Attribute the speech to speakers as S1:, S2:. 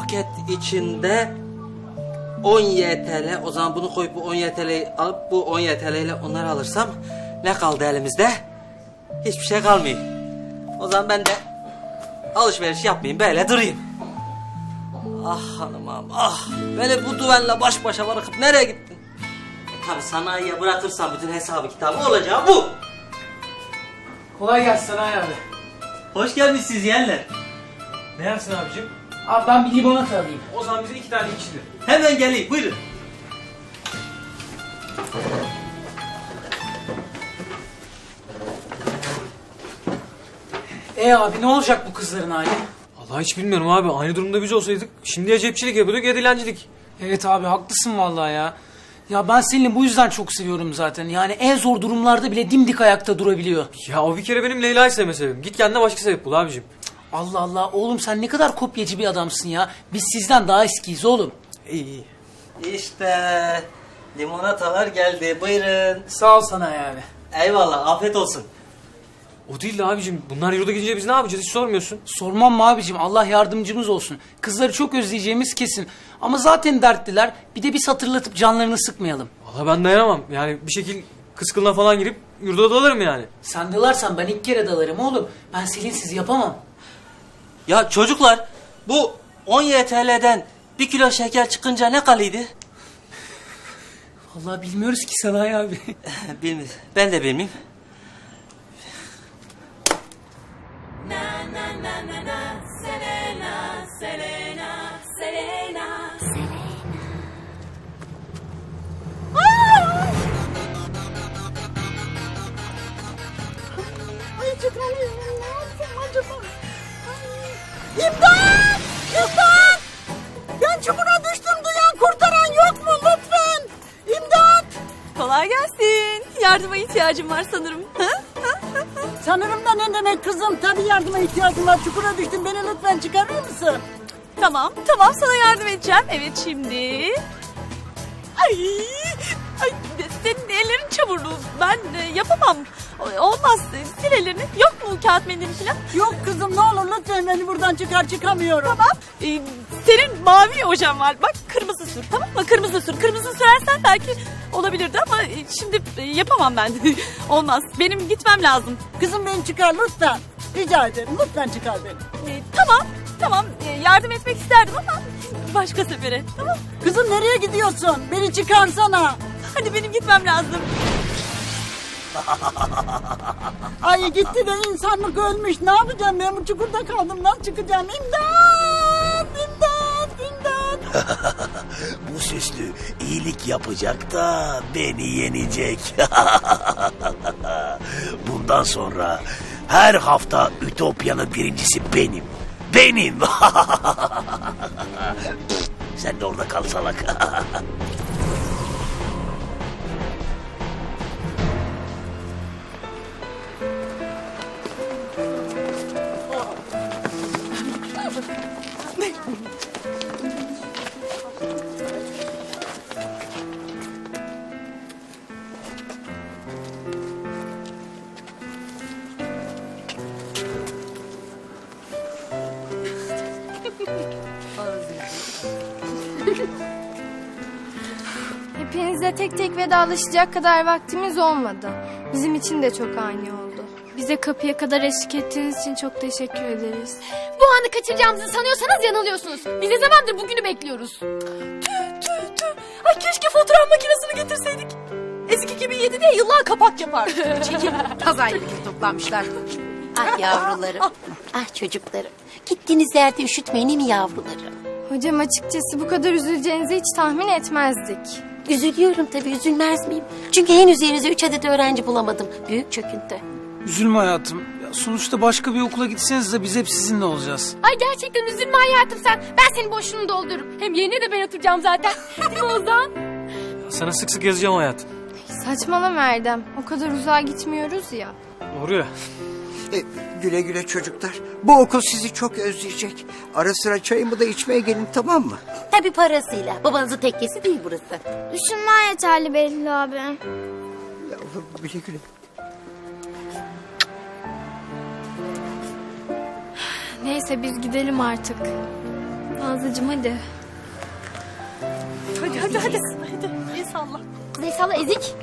S1: paket içinde 10 YTL. O zaman bunu koyup bu 10 YTL'yi alıp bu 10 YTL ile onları alırsam ne kaldı elimizde? Hiçbir şey kalmıyor. O zaman ben de alışveriş yapmayayım böyle durayım. Ah hanımım ah. Beni bu düvenle baş başa bırakıp nereye gittin? E, tabii sanayiye bırakırsam bütün hesabı kitabı olacağı bu.
S2: Kolay gelsin Sanayi abi.
S1: Hoş gelmişsiniz yeğenler.
S2: Ne yersin abicim?
S3: Abi ben bir limonata alayım.
S2: O zaman bize iki tane içilir.
S1: Hemen geleyim buyurun.
S3: E abi ne olacak bu kızların hali?
S2: Allah hiç bilmiyorum abi. Aynı durumda biz olsaydık şimdi ya cepçilik yapıyorduk ya dilencilik.
S3: Evet abi haklısın vallahi ya. Ya ben Selin'i bu yüzden çok seviyorum zaten. Yani en zor durumlarda bile dimdik ayakta durabiliyor.
S2: Ya o bir kere benim Leyla'yı sevme sebebim. Git kendine başka sebep bul abicim.
S3: Allah Allah oğlum sen ne kadar kopyacı bir adamsın ya. Biz sizden daha eskiyiz oğlum.
S2: İyi iyi.
S1: İşte limonatalar geldi buyurun.
S3: Sağ ol sana yani.
S1: Eyvallah afiyet olsun.
S2: O değil de abicim. Bunlar yurda gidince biz ne yapacağız hiç sormuyorsun.
S3: Sormam mı abicim Allah yardımcımız olsun. Kızları çok özleyeceğimiz kesin. Ama zaten dertliler. Bir de biz hatırlatıp canlarını sıkmayalım.
S2: Valla ben dayanamam. Yani bir şekil kız kılına falan girip yurda dalarım yani.
S3: Sen dalarsan ben ilk kere dalarım oğlum. Ben Selin'siz yapamam.
S1: Ya çocuklar bu 10 YTL'den bir kilo şeker çıkınca ne kalıydı?
S3: Allah bilmiyoruz ki Sanayi abi.
S1: Bilmiyorum. Ben de bilmeyeyim.
S4: Ay çıkamıyorum. İmdat! İmdat! Ben çukura düştüm. Duyan kurtaran yok mu lütfen? İmdat!
S5: Kolay gelsin. Yardıma ihtiyacım var sanırım.
S4: Sanırım da ne demek kızım? Tabii yardıma ihtiyacım var. Çukura düştüm. Beni lütfen çıkarır mısın?
S5: Tamam, tamam sana yardım edeceğim. Evet şimdi. Ay, ay senin ellerin çamurlu. Ben e, yapamam. O- Olmaz. Sil ellerini. Yok mu kağıt mendili falan?
S4: Yok kızım ne olur lütfen beni buradan çıkar çıkamıyorum.
S5: Tamam. Ee, senin mavi ojen var. Bak kırmızı sür tamam mı? Kırmızı sür. Kırmızı sürersen belki olabilirdi ama e, şimdi e, yapamam ben. Olmaz. Benim gitmem lazım.
S4: Kızım beni çıkar lütfen. Rica ederim lütfen çıkar beni.
S5: Ee, tamam. Tamam. Ee, yardım etmek isterdim ama başka sefere. Tamam.
S4: Kızım nereye gidiyorsun? Beni çıkarsana.
S5: Hadi benim gitmem lazım.
S4: Ay gitti de insanlık ölmüş. Ne yapacağım ben bu çukurda kaldım. Nasıl çıkacağım? İmdat! İmdat! İmdat!
S6: Bu süslü iyilik yapacak da beni yenecek. Bundan sonra her hafta Ütopya'nın birincisi benim. Benim. Sen de orada kal salak.
S7: Hepinizle tek tek vedalaşacak kadar vaktimiz olmadı. Bizim için de çok ani oldu. Bize kapıya kadar eşlik ettiğiniz için çok teşekkür ederiz.
S8: Bu anı kaçıracağımızı sanıyorsanız yanılıyorsunuz. Biz ne zamandır bugünü bekliyoruz.
S5: Tüh tüh tüh. Ay keşke fotoğraf makinesini getirseydik. Eski 2007'de yıllar kapak yapar.
S8: Çekil. Kazayla bir toplanmışlar.
S9: Ah yavrularım. ah çocuklarım. Gittiğiniz yerde üşütmeyin değil mi yavrularım?
S7: Hocam açıkçası bu kadar üzüleceğinizi hiç tahmin etmezdik.
S9: Üzülüyorum tabii üzülmez miyim? Çünkü henüz yerinize üç adet öğrenci bulamadım. Büyük çöküntü.
S3: Üzülme hayatım. Ya sonuçta başka bir okula gitseniz de biz hep sizinle olacağız.
S8: Ay gerçekten üzülme hayatım sen. Ben senin boşluğunu doldururum. Hem yerine de ben oturacağım zaten. Değil mi Ozan?
S2: Sana sık sık yazacağım hayatım.
S7: Saçmalama Erdem. O kadar uzağa gitmiyoruz ya.
S2: Doğru ya.
S10: E, güle güle çocuklar. Bu okul sizi çok özleyecek. Ara sıra çayımı da içmeye gelin tamam mı?
S9: Tabii parasıyla. Babanızın tekkesi değil burası.
S7: Düşünmen yeterli Behlül abi.
S10: Yavrum güle güle.
S7: Neyse biz gidelim artık. Fazlacığım hadi.
S5: Hadi hadi hadi. Hadi. İyi salla.
S8: Kuzey salla ezik.